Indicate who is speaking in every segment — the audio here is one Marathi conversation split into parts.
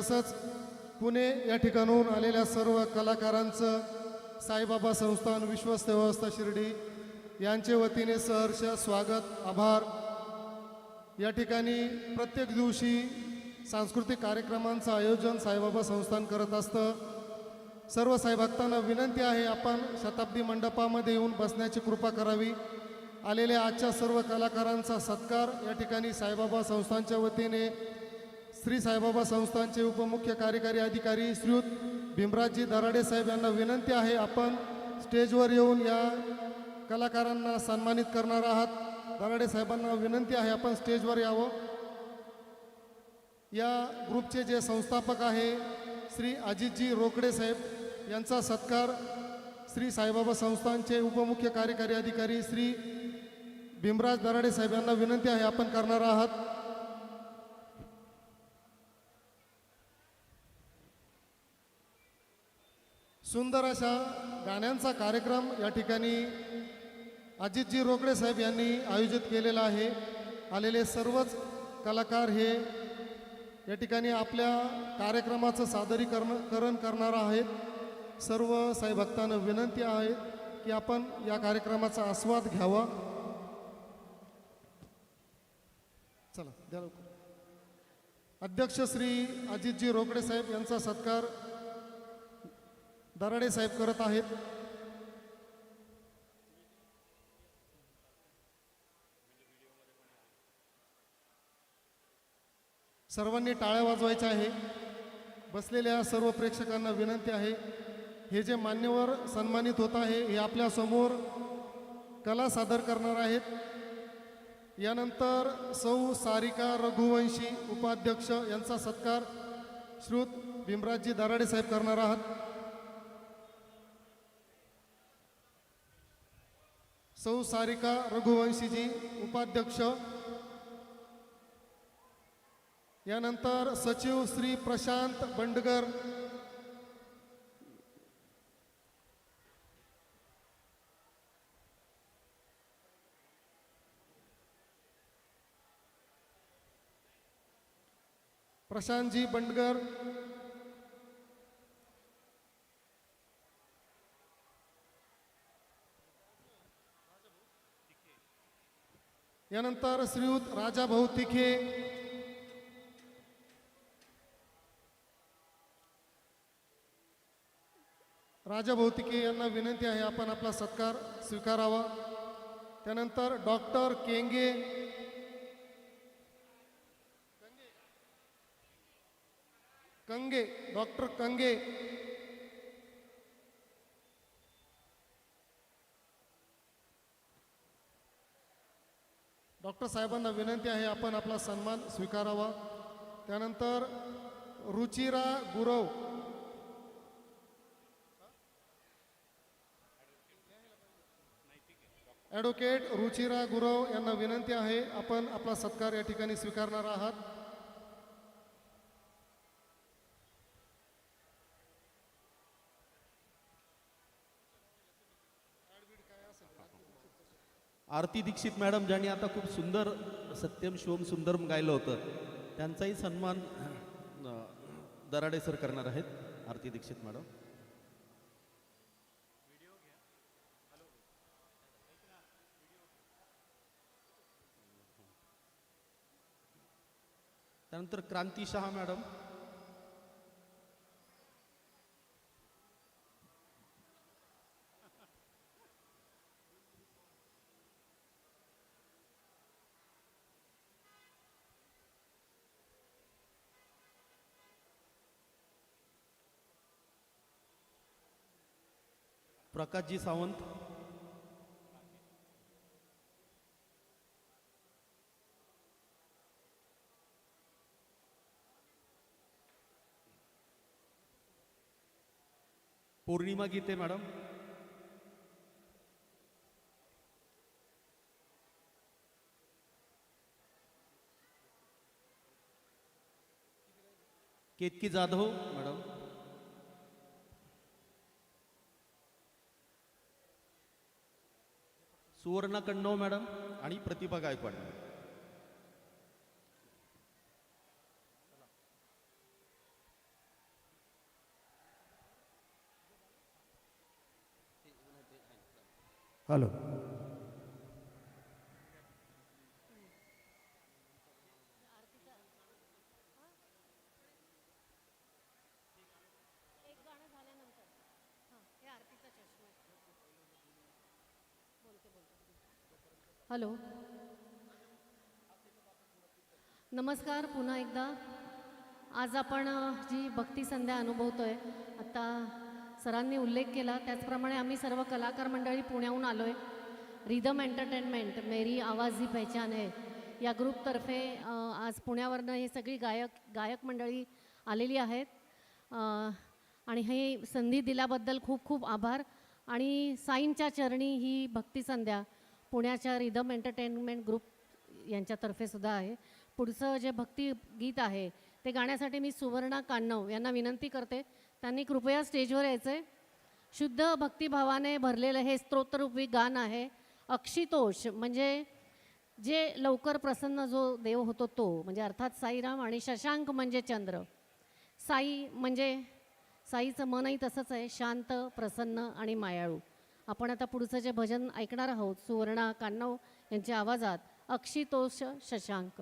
Speaker 1: तसंच पुणे या ठिकाणाहून आलेल्या सर्व कलाकारांचं साईबाबा संस्थान विश्वस्त व्यवस्था शिर्डी यांचे वतीने सहर्ष स्वागत आभार. या ठिकाणी प्रत्येक दिवशी सांस्कृतिक कार्यक्रमांचं आयोजन साईबाबा संस्थान करत असतं. सर्व साईभक्तांना विनंती आहे आपण शताब्दी मंडपामध्ये येऊन बसण्याची कृपा करावी. आलेल्या आजच्या सर्व कलाकारांचा सत्कार या ठिकाणी साईबाबा संस्थांच्या वतीने श्री साईबाबा संस्थानचे उपमुख्य कार्यकारी अधिकारी श्रीयुत भीमराजजी दराडे साहेब यांना विनंती आहे आपण स्टेजवर येऊन या कलाकारांना सन्मानित करणार आहात. दराडे साहेबांना विनंती आहे आपण स्टेजवर यावं. या ग्रुपचे जे संस्थापक आहे श्री अजितजी रोकडे साहेब यांचा सत्कार श्री साईबाबा संस्थानचे उपमुख्य कार्यकारी अधिकारी श्री भीमराज दराडे साहेब यांना विनंती आहे आपण करणार आहात. सुंदर अशा गाण्यांचा कार्यक्रम या ठिकाणी अजितजी रोकडे साहेब यांनी आयोजित केलेला आहे. आलेले सर्वच कलाकार हे या ठिकाणी आपल्या कार्यक्रमाचं सादरीकरण करण करणार आहेत. सर्व साईभक्तांना विनंती आहे की आपण या कार्यक्रमाचा आस्वाद घ्यावा. चला द्या लवकर. अध्यक्ष श्री अजितजी रोकडे साहेब यांचा सत्कार दराडे साहेब करत आहेत. सर्वांनी टाळ्या वाजवायच्या आहे. बसलेल्या सर्व प्रेक्षकांना विनंती आहे. हे जे मान्यवर सन्मानित होत आहे हे आपल्यासमोर कला सादर करणार आहेत. यानंतर सौ सारिका रघुवंशी उपाध्यक्ष यांचा सत्कार श्रुत भीमराजजी दराडे साहेब करणार आहात. सौ सारिका रघुवंशीजी उपाध्यक्ष. यानंतर सचिव श्री प्रशांत बंडगर. प्रशांतजी बंडगर. यानंतर श्रीयुत राजाभाऊ तिखे. राजा भौतिके यांना विनंती आहे आपण आपला सत्कार स्वीकारावा. त्यानंतर doctor Kenge. Kange. Doctor Kange. Doctor साहेबांना विनंती आहे आपण आपला सन्मान स्वीकारावा. त्यानंतर रुचिरा गुरव. ॲडव्होकेट रुचिरा गुरव यांना विनंती आहे आपण आपला सत्कार या ठिकाणी स्वीकारणार आहात.
Speaker 2: आरती दीक्षित मॅडम ज्यांनी आता खूप सुंदर सत्यम शिवम सुंदरम गायलं होतं त्यांचाही सन्मान दराडे सर करणार आहेत आरती दीक्षित मॅडम. त्यानंतर Kranti Shah madam. Prakashji Sawant. Pournima Gite madam. Ketaki Jadhav Suvarna Kannav madam आणि प्रतिभा गायकवाड.
Speaker 3: हॅलो.
Speaker 4: हॅलो. नमस्कार पुन्हा एकदा. आज आपण जी भक्ती संध्या अनुभवतो आहे आता सरांनी उल्लेख केला. त्याचप्रमाणे आम्ही सर्व कलाकार मंडळी पुण्याहून आलो आहे रिदम एंटरटेनमेंट मेरी आवाज ही पहचान आहे या ग्रुपतर्फे आज पुण्यावरनं हे सगळी गायक गायक मंडळी आलेली आहेत. आणि हे संधी दिल्याबद्दल खूप खूप आभार. आणि साईंच्या चरणी ही भक्ती संध्या पुण्याच्या रिदम एंटरटेनमेंट ग्रुप यांच्यातर्फे सुद्धा आहे. पुढचं जे भक्ती गीत आहे ते गाण्यासाठी मी सुवर्णा कान्नव यांना विनंती करते. त्यांनी कृपया स्टेजवर यायचे शुद्ध भक्तिभावाने भरलेलं हे स्तोत्ररूपी गान आहे. अक्षितोष म्हणजे जे लवकर प्रसन्न जो देव होतो तो म्हणजे अर्थात साईराम आणि शशांक म्हणजे चंद्र. साई म्हणजे साईचं मनही तसंच आहे. शांत प्रसन्न आणि मायाळू. आपण आता पुढचं जे भजन ऐकणार आहोत सुवर्णा कान्नव यांच्या आवाजात अक्षितोष शशांक.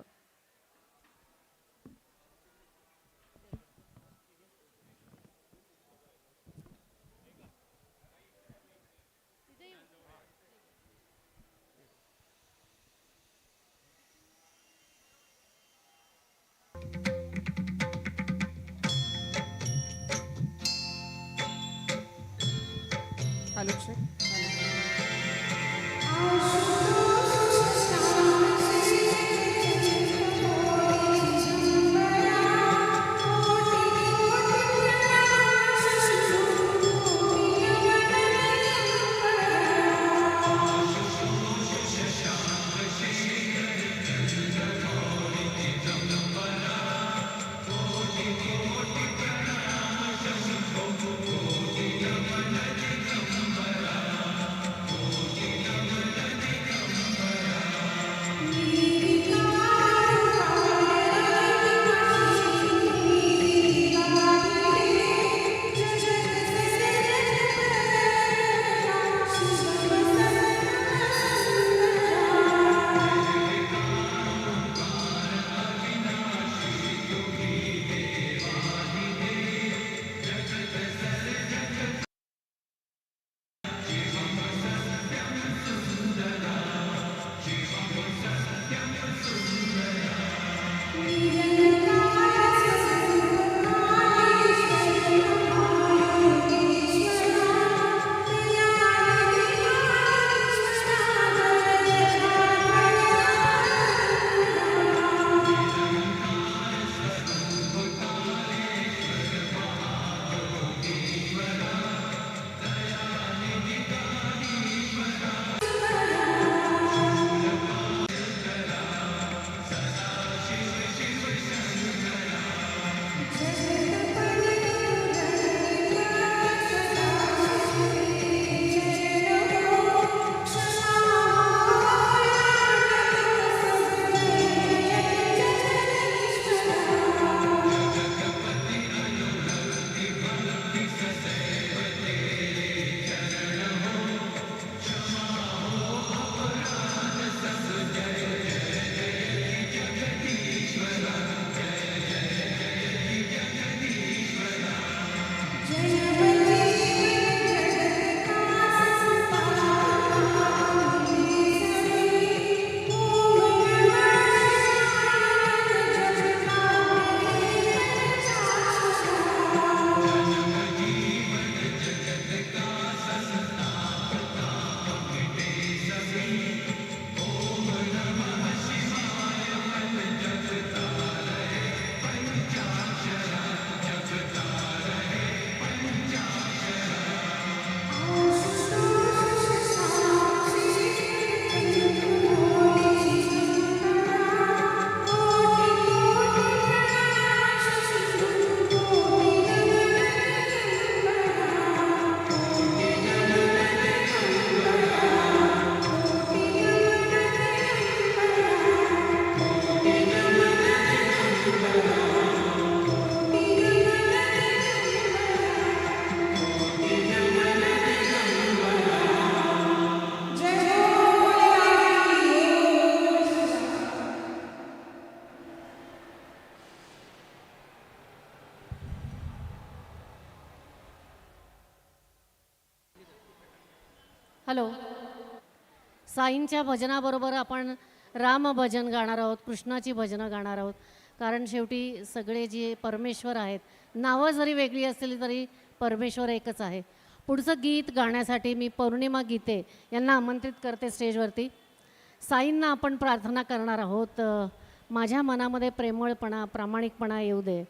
Speaker 4: साईंच्या भजनाबरोबर आपण राम भजन गाणार आहोत कृष्णाची भजनं गाणार आहोत. कारण शेवटी सगळे जे परमेश्वर आहेत नावं जरी वेगळी असली तरी परमेश्वर एकच आहे. पुढचं गीत गाण्यासाठी मी पौर्णिमा गीते यांना आमंत्रित करते स्टेजवरती. साईंना आपण प्रार्थना करणार आहोत. माझ्या मनामध्ये प्रेमळपणा प्रामाणिकपणा येऊ दे.